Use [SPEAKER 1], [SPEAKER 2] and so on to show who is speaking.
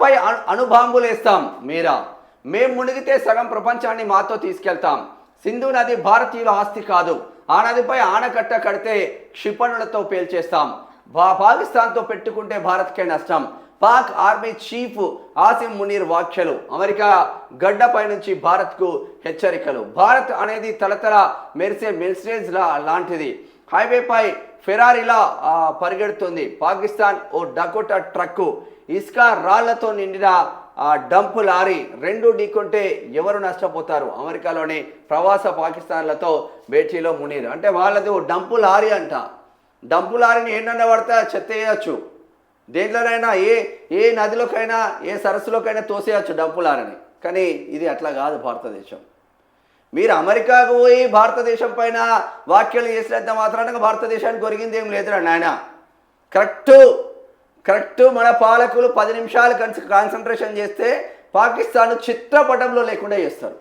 [SPEAKER 1] పై అణు వేస్తాం మీరా. మేం మునిగితే సగం ప్రపంచాన్ని మాతో తీసుకెళ్తాం. సింధు నది భారతీయుల ఆస్తి కాదు. ఆ నదిపై ఆనకట్ట కడితే క్షిపణులతో పేల్చేస్తాం. పాకిస్తాన్తో పెట్టుకుంటే భారత్కే నష్టం. పాక్ ఆర్మీ చీఫ్ ఆసిమ్ మునీర్ వ్యాఖ్యలు. అమెరికా గడ్డపై నుంచి భారత్కు హెచ్చరికలు. భారత్ అనేది తలతల మెరిసే మెర్సిడెస్ లా లాంటిది. హైవేపై ఫెరారీలా పరిగెడుతుంది. పాకిస్తాన్ ఓ డకోటా ట్రక్కు. ఇసుక రాళ్ళతో నిండిన ఆ డంపు లారీ రెండు ఢీకొంటే ఎవరు నష్టపోతారు? అమెరికాలోని ప్రవాస పాకిస్తాన్లతో బేటీలో మునీర్. అంటే వాళ్ళది ఓ డంపు లారీ అంట. డంపు లారీని ఏంటన్నా పడితే చెత్త వేయచ్చు దేంట్లోనైనా ఏ ఏ నదిలోకైనా ఏ సరస్సులోకైనా తోసేయచ్చు డంపు లారీని. కానీ ఇది అట్లా కాదు భారతదేశం. మీరు అమెరికాకు పోయి భారతదేశం పైన వ్యాఖ్యలు చేసినంత మాత్రాన భారతదేశానికి ఒరిగింది ఏం లేదురా నాయన. కరెక్ట్. కరెక్ట్ మన పాలకులు పది నిమిషాలు కన్స్ కాన్సన్ట్రేషన్ చేస్తే పాకిస్తాన్ చిత్రపటంలో లేకుండా చేస్తారు.